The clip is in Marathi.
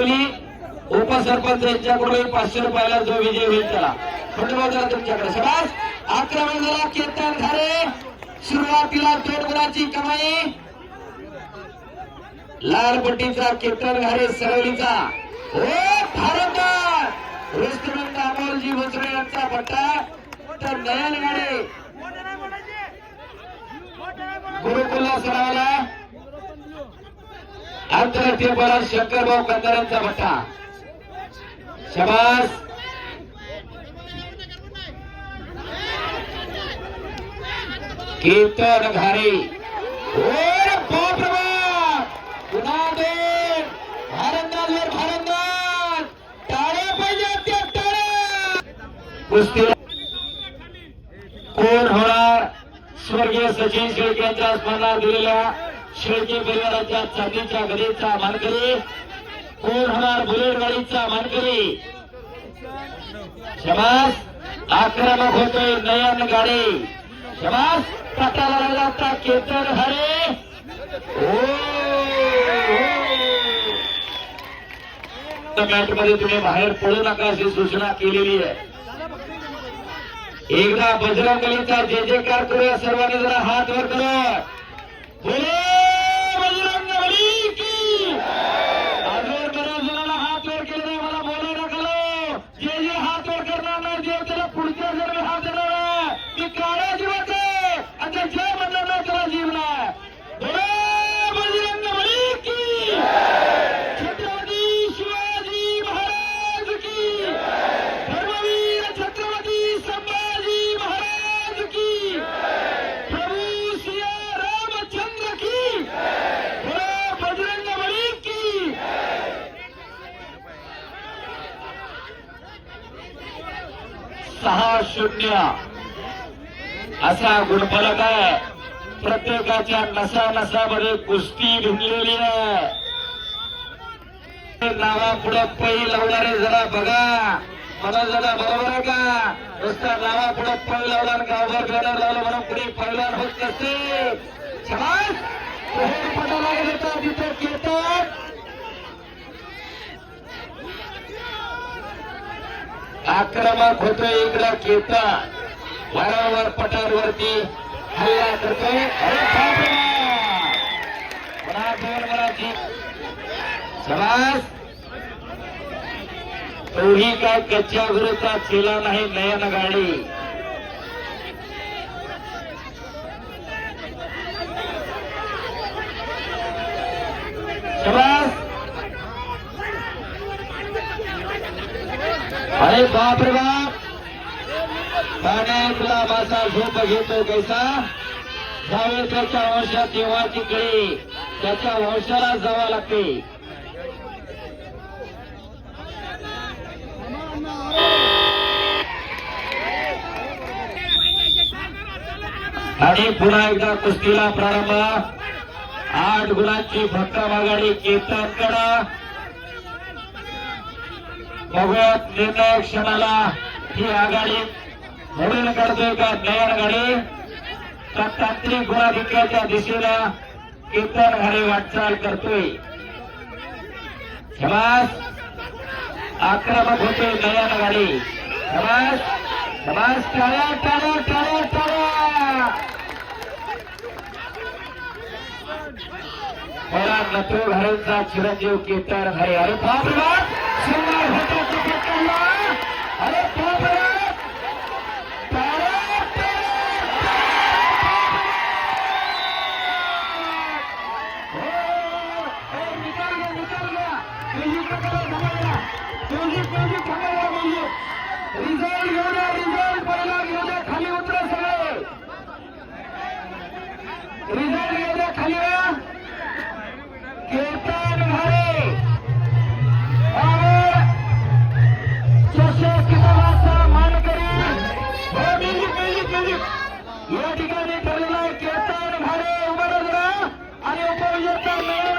दोन्ही उपसरपंच यांच्याकडून पाचशे रुपयाला जो विजय होईल त्याला. धन्यवाद तुमच्याकडे. सबास आक्रमण झाला केतन घारे सुरुवातीला दोन गुणाची कमाई. लाल पट्टीचा कीर्तन घारे सरवलीचा हो भारत! रेस्टॉरंट अमोलजी भोसरे यांचा पट्टा तर नयन गाडे गुरुकुलला सरावला आंतरराष्ट्रीय बलात शंकरभाऊ कंदारांचा भट्टा. शबास. कीर्तन घारी. पुन्हा दोन भारंदाज. टाळ्या पाहिजे कुस्ती. कोण होणार? स्वर्गीय सचिन शेळके यांच्या स्मरणात दिलेल्या शेळके परिवाराच्या चांदीच्या गडीचा मानकरी. कोण होणार बुलेट गाडीचा मानकरी? शबास आक्रमक होतोय नयन गाडी. शबास पटाला लागला केतन हरे. हो! मॅच मध्ये तुम्ही बाहेर पडू नका अशी सूचना केलेली आहे. एकदा बजरंगलीचा जे जयकार करूया. सर्वांनी जरा हात वर करा बोले बजरंगबली की अजून बऱ्याच जणांना हात वर केले नाही मला बोलायला गेलो जे जे हात वर करणार नाही जे त्याला पुढच्या जर मी हात देणार आहे मी काळ्या जीवाचे आणि ते जय म्हणणार नाही त्याला जीव नाही बोले बजरंगबली की छत्रपती शिवाजी महाराज की धर्मवीर छत्रपती संभाजी महाराज की प्रभू सिया रामचंद्र की बोलो बजरंग बली की सहा शून्य. असा गुणफलक आहे. प्रत्येकाच्या नसा नसामध्ये कुस्ती भिनलेली आहे. नावा पुढे पै लावणारे जरा बघा. मला जरा बरोबर आहे का? नुसता नावा पुढे पै लावला आणि गावभर बॅनर लावलं म्हणून पुढे पहिल्यावर होत नसते छान! पटाला येतात तिथे येतात आक्रमक होतोय इकडं कीर्तन. वारंवार पटारवरती हल्ला करतोय. अरे तोही काय कच्च्या गुरुचा केला नाही नयन गाडी. समाज अरे बाप रे बाप। पाण्यातला माझा झोप घेतो कैसा? जावे त्याच्या वंशात तेव्हा तिकडे त्याच्या वंशाला जावा लागते. आणि पुन्हा एकदा कुस्तीला प्रारंभ. आठ गुणांची भक्कम आघाडी कीर्तनकडा भगवत निर्णय क्षणाला ही आघाडी. म्हणून करतोय का? नयन गाडी तर तांत्रिक गुणाधिक्याच्या दिशेला कीर्तन घरे वाटचाल करतोय. समास आक्रमक होते नयन गाडी समास समास टाळ्या टाळ्या टाळ्या टाळ्या. मला नथू घरेंचा चिरंजीव कीर्तन घरे. अरे बाप! या ठिकाणी ठरलेला आहे कीर्तन भाडे उभारा आणि उपविजेता